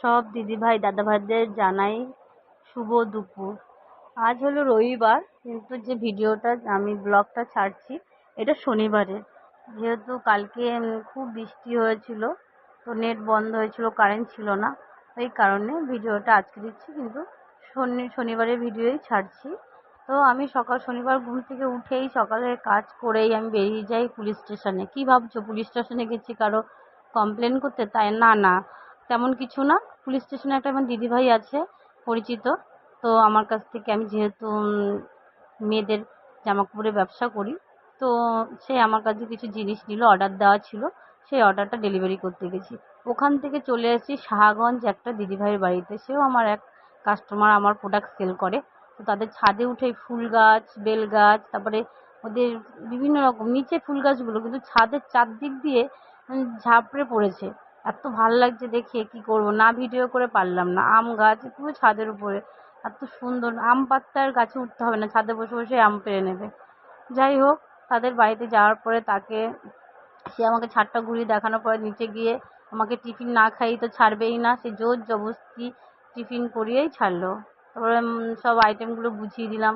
সব দিদিভাই, দাদাভাইদের জানাই শুভ দুপুর। আজ হলো রবিবার, কিন্তু যে ভিডিওটা, আমি ব্লগটা ছাড়ছি, এটা শনিবারের যেহেতু কালকে খুব বৃষ্টি হয়েছিল, তো নেট বন্ধ হয়েছিল, কারেন্ট ছিল না, এই কারণে ভিডিওটা আজকে দিচ্ছি, কিন্তু শনি শনিবারের ভিডিওই ছাড়ছি। তো আমি সকাল, শনিবার ঘুম থেকে উঠেই সকালে কাজ করেই আমি বেরিয়ে যাই পুলিশ স্টেশনে। কী ভাবছ? পুলিশ স্টেশনে গেছি কারও কমপ্লেন করতে? তাই না না। তেমন কিছু না। পুলিশ স্টেশনে একটা আমার দিদিভাই আছে, পরিচিত। তো আমার কাছ থেকে আমি যেহেতু মেয়েদের জামা কাপড়ের ব্যবসা করি, তো সে আমার কাছে কিছু জিনিস নিল অর্ডার দেওয়া ছিল। সেই অর্ডারটা ডেলিভারি করতে গেছি। ওখান থেকে চলে এসেছি শাহগঞ্জ একটা দিদিভাইয়ের বাড়িতে। সেও আমার এক কাস্টমার আমার প্রোডাক্ট সেল করে। তো তাদের ছাদে উঠে ফুল গাছ, বেল গাছ, তারপরে ওদের বিভিন্ন রকম, নিচে ফুল গাছগুলো, কিন্তু ছাদের চারদিক দিয়ে ঝাপড়ে পড়েছে। এত ভালো লাগছে দেখে, কি করব? না ভিডিও করে পারলাম না। আম গাছ, পুরো ছাদের উপরে। এত সুন্দর, আম পাত্তার গাছে উঠতে হবে না, ছাদে বসে বসে আম পেড়ে নেবে। যাই হোক, তাদের বাড়িতে যাওয়ার পরে তাকে, সে আমাকে ছাদটা ঘুরিয়ে দেখানোর পরে নিচে গিয়ে আমাকে টিফিন না খাইয়ে তো ছাড়বেই না, সে জোর জবরদস্তি টিফিন করিয়েই ছাড়লো। তারপরে সব আইটেমগুলো বুঝিয়ে দিলাম।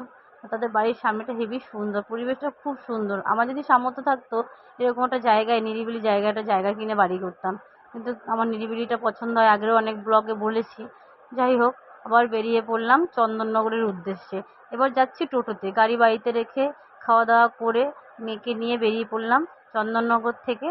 তাদের বাড়ির সামনেটা হেবি সুন্দর, পরিবেশটা খুব সুন্দর। আমার যদি সামর্থ্য থাকতো, এরকম একটা জায়গায়, নিরিবিলি জায়গাটা, জায়গা কিনে বাড়ি করতাম। কিন্তু আমার নিরিবিলিটা পছন্দ হয়। আগেও অনেক ব্লগে বলেছি। যাই হোক, আবার বেরিয়ে পড়লাম চন্দননগরের উদ্দেশ্যে। এবার যাচ্ছি টোটোতে। গাড়ি বাড়িতে রেখে খাওয়া দাওয়া করে মেয়েকে নিয়ে বেরিয়ে পড়লাম চন্দননগর থেকে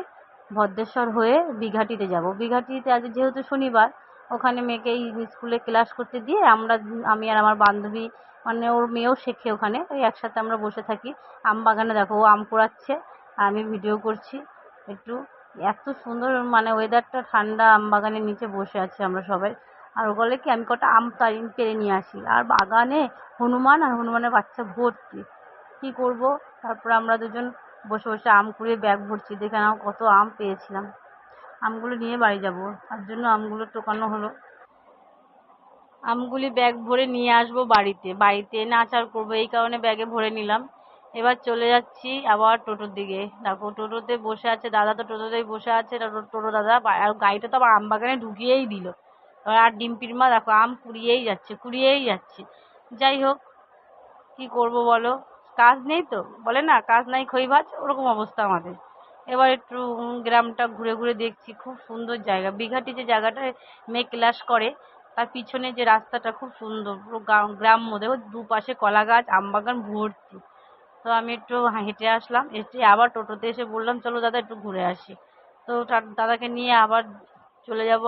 ভদ্রেশ্বর হয়ে দীঘাটিতে যাব। দীঘাটিতে আজ যেহেতু শনিবার, ওখানে মেয়েকে এই স্কুলে ক্লাস করতে দিয়ে আমরা, আমি আর আমার বান্ধবী মানে ওর মেয়েও শেখে ওখানে। ওই একসাথে আমরা বসে থাকি। আম বাগানে দেখো, ও আম কুড়াচ্ছে আর আমি ভিডিও করছি। একটু এত সুন্দর মানে ওয়েদারটা ঠান্ডা, আম বাগানের নিচে বসে আছি আমরা সবাই। আর ও বলে কি, আমি কটা আম তাই পেড়ে নিয়ে আসি। আর বাগানে হনুমান আর হনুমানের বাচ্চা ভর্তি। কী করব? তারপর আমরা দুজন বসে বসে আম কুড়িয়ে ব্যাগ ভরছি। দেখে নাও, কত আম পেয়েছিলাম। আমগুলো নিয়ে বাড়ি যাব। তার জন্য আমগুলো টোকানো হলো। আমগুলি ব্যাগ ভরে নিয়ে আসব বাড়িতে। বাড়িতে এনে আচার করব, এই কারণে ব্যাগে ভরে নিলাম। এবার চলে যাচ্ছি আবার টোটোর দিকে। দেখো, টোটোতে বসে আছে দাদা তো টোটোতেই বসে আছে। টোটো দাদা আর গাড়িটা তো আবার আম বাগানে ঢুকিয়েই দিল। এবার আর ডিম্পির মা দেখো, আম কুড়িয়েই যাচ্ছে কুড়িয়েই যাচ্ছে। যাই হোক, কি করব বলো? কাজ নেই তো? বলে না, কাজ নাই, খই ওরকম অবস্থা আমাদের। এবার একটু গ্রামটা ঘুরে ঘুরে দেখছি, খুব সুন্দর জায়গা। দীঘাটি যে জায়গাটায় মেয়ে ক্লাস করে, তার পিছনে যে রাস্তাটা খুব সুন্দর, পুরো গ্রাম- গ্রাম্য। দেখো, দুপাশে কলা গাছ আম বাগান ভর্তি। তো আমি একটু হেঁটে আসলাম এসে আবার টোটোতে এসে বললাম, চলো দাদা একটু ঘুরে আসি। তো দাদাকে নিয়ে আবার চলে যাব,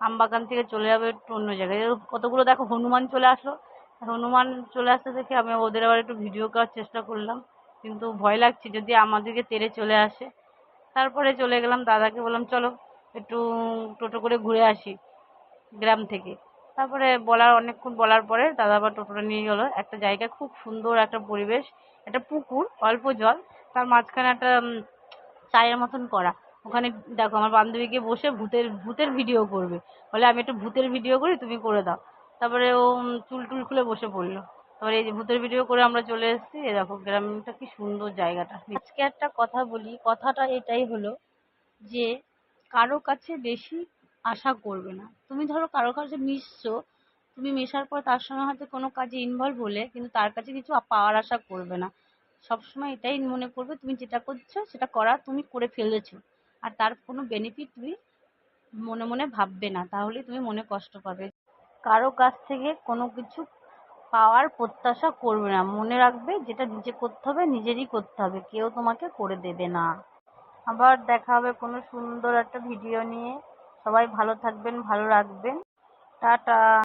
আমবাগান থেকে চলে যাব একটু অন্য জায়গায়। কতগুলো দেখো, হনুমান চলে আসলো। হনুমান চলে আসতে দেখে আমি ওদের আবার একটু ভিডিও করার চেষ্টা করলাম, কিন্তু ভয় লাগছে যদি আমাদেরকে তেড়ে চলে আসে। তারপরে চলে গেলাম, দাদাকে বললাম, চলো একটু টোটো করে ঘুরে আসি গ্রাম থেকে। তারপরে বলার, অনেকক্ষণ বলার পরে দাদা আবার টোটোটা নিয়ে গেলো। একটা জায়গা, খুব সুন্দর একটা পরিবেশ, একটা পুকুর, অল্প জল, তার মাঝখানে একটা চায়ের মতন করা। ওখানে দেখো আমার বান্ধবীকে বসে ভূতের ভূতের ভিডিও করবে। বলে, আমি একটু ভূতের ভিডিও করি, তুমি করে দাও। তারপরে ও চুল টুল খুলে বসে পড়ল। তারপরে এই যে ভূতের ভিডিও করে আমরা চলে এসেছি, এ দেখো গ্রামটা কি সুন্দর জায়গাটা। আজকে একটা কথা বলি, কথাটা এটাই হলো যে, কারও কাছে বেশি আশা করবে না। তুমি ধরো কারও কাছে মিশছো, তুমি মেশার পর তার সঙ্গে হয়তো কোনো কাজে ইনভলভ হলে কিন্তু তার কাছে কিছু পাওয়ার আশা করবে না। সবসময় এটাই মনে করবে, তুমি যেটা করছ সেটা করা তুমি করে ফেলেছো। আর তার কোনো বেনিফিট তুমি মনে মনে ভাববে না তাহলে তুমি মনে কষ্ট পাবে। কারও কাছ থেকে কোনো কিছু পাওয়ার প্রত্যাশা করবে না। মনে রাখবে যেটা নিজে করতে হবে, নিজেরই করতে হবে। কেউ তোমাকে করে দেবে না। আবার দেখা হবে কোনো সুন্দর একটা ভিডিও নিয়ে। সবাই ভালো থাকবেন ভালো রাখবেন। টাটা।